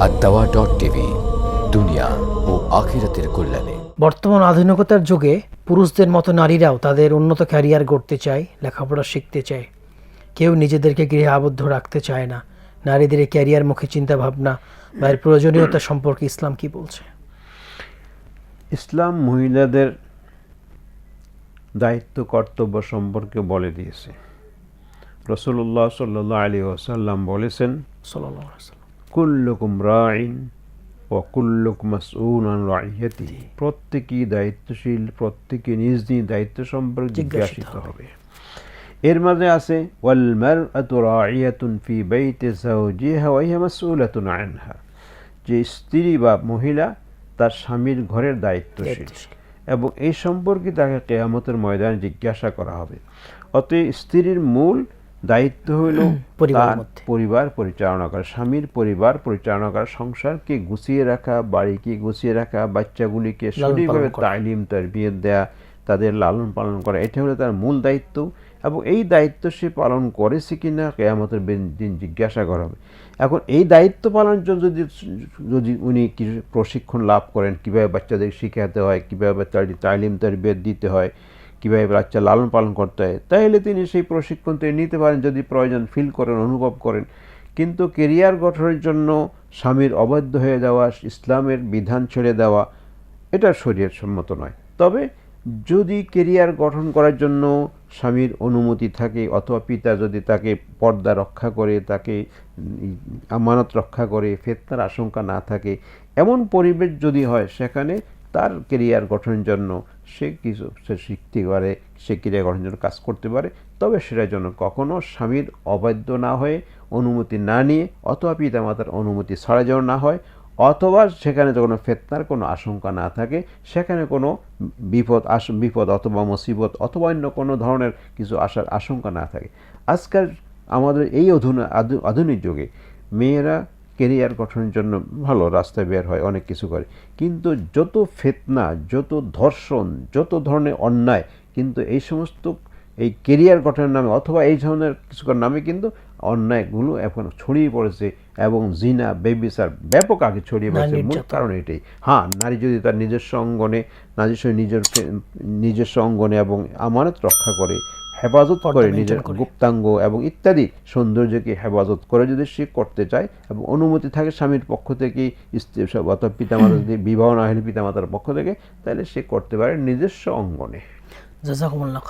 আর দাওয়া dot TV দুনিয়া ও আখিরাতের কল্যাণে। বর্তমান আধুনিকতার যুগে পুরুষদের মতো নারীরাও তাদের উন্নত ক্যারিয়ার গড়তে চায় লেখাপড়া শিখতে চায়। কেউ নিজেদেরকে গৃহে আবদ্ধ রাখতে চায় না। নারীদের এই ক্যারিয়ারমুখী চিন্তাভাবনা বা এর প্রয়োজনীয়তা সম্পর্কে ইসলাম কি বলছে? ইসলাম মহিলাদের দায়িত্ব কর্তব্য সম্পর্কে বলে দিয়েছে। রসুল্লাহ সাল্লাহ আলী ওসাল্লাম বলেছেন ওয়াসাল্লাম। কুল্লুকুম রাইন ও কুল্লুক মাসউন রাইয়াতি প্রত্যেকেই দায়িত্বশীল প্রত্যেকে নিজ নিজ দায়িত্ব সম্পর্কে জিজ্ঞাসিত হবে। এর মাঝে আছে ওয়াল মারআতু রাইয়াতুন ফি বাইতি যাওজিহা ওয়া হিয়া মাসউলাতুন আনহা। যে স্ত্রী বা মহিলা তার স্বামীর ঘরের দায়িত্বশীল। দায়িত্বশীল। এবং এই সম্পর্কে তাকে কেয়ামতের ময়দানে জিজ্ঞাসা করা হবে। অতএব স্ত্রীর মূল দায়িত্ব হইল পরিবারের তার পরিবার পরিচালনা করা স্বামীর পরিবার পরিচালনা করা সংসারকে গুছিয়ে রাখা বাড়িকে গুছিয়ে রাখা বাচ্চাগুলিকে সঠিকভাবে। তালিম তরবিয়ত দেয়া তাদের লালন পালন করা এটা হলো তার মূল দায়িত্ব। এবং এই দায়িত্ব সে পালন করেছে কিনা কেয়ামতের দিন- জিজ্ঞাসা করা হবে। এখন এই দায়িত্ব পালনের জন্য যদি যদি উনি কিছু প্রশিক্ষণ লাভ করেন কীভাবে বাচ্চাদের শিখাতে হয় কীভাবে তার তালিম তরবিয়ত দিতে হয় কীভাবে বাচ্চা লালন পালন করতে হয়, তাহলে তিনি সেই প্রশিক্ষণ তিনি নিতে পারেন যদি প্রয়োজন ফিল করেন, অনুভব করেন। কিন্তু কেরিয়ার গঠনের জন্য স্বামীর অবাধ্য হয়ে যাওয়া, ইসলামের বিধান ছেড়ে দেওয়া, এটা শরীরের সম্মত নয়। তবে যদি কেরিয়ার গঠন করার জন্য স্বামীর অনুমতি থাকে অথবা পিতা যদি তাকে পর্দা রক্ষা করে, তাকে আমানত রক্ষা করে, ফেতনার আশঙ্কা না থাকে, এমন পরিবেশ যদি হয়, সেখানে তার কেরিয়ার গঠনের জন্য সে কিছু, সে শিখতে পারে, সে কেরিয়ার গঠনের জন্য কাজ করতে পারে, তবে সেটার জন্য কখনো স্বামীর অবাধ্য না হয়ে অনুমতি না নিয়ে অথবা পিতামাতার অনুমতি ছাড়া যেন না হয়, অথবা সেখানে কোনো ফেতনার কোনো আশঙ্কা না থাকে, সেখানে কোনো বিপদ আস বিপদ অথবা মুসিবত অথবা অন্য কোনো ধরনের কিছু আসার আশঙ্কা না থাকে। আজকাল আমাদের এই অধুনা, আধু- আধুনিক যুগে মেয়েরা কেরিয়ার গঠনের জন্য ভালো রাস্তায় বের হয় অনেক কিছু করে। কিন্তু যত ফেতনা যত ধর্ষণ যত ধরনের অন্যায় কিন্তু এই সমস্ত এই কেরিয়ার গঠনের নামে অথবা এই ধরনের কিছু নামে কিন্তু অন্যায়গুলো এখন ছড়িয়ে পড়েছে এবং জিনা বেবিসার ব্যাপক আগে ছড়িয়ে পড়েছে। মূল কারণ এটাই। হ্যাঁ নারী যদি তার নিজস্ব অঙ্গনে নিজস্ব নিজের নিজস্ব অঙ্গনে এবং আমানত রক্ষা করে হেফাজত করে নিজের গুপ্তাঙ্গ এবং ইত্যাদি সৌন্দর্যকে হেফাজত করে যদি সে করতে চায় এবং অনুমতি থাকে স্বামীর পক্ষ থেকে স্ত্রী অথবা পিতামাতা যদি বিবাহ না হলে পিতামাতার পক্ষ থেকে তাহলে সে করতে পারে নিজস্ব অঙ্গনে। জাজাকুমুল্লাহ